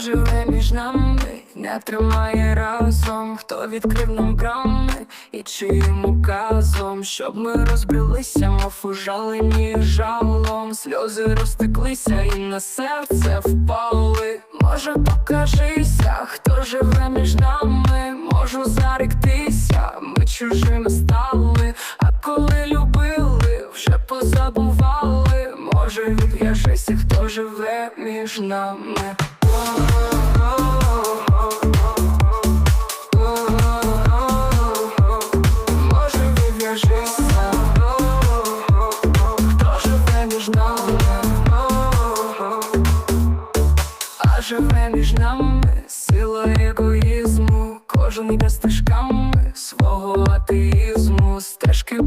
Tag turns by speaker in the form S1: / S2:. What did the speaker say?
S1: живе між нами, не тримає разом, хто відкрив нам брами і чиїм указом, щоб ми розбрелися, мов ужалені жалом, сльози розтеклися і на серце впали. Може, покажися, хто живе між нами, можу заректися, ми чужими стали, а коли любили, вже позабували. Може, відв'яжися, хто живе між нами. Живе між нами сила егоїзму, кожен йде стежками свого атеїзму, стежки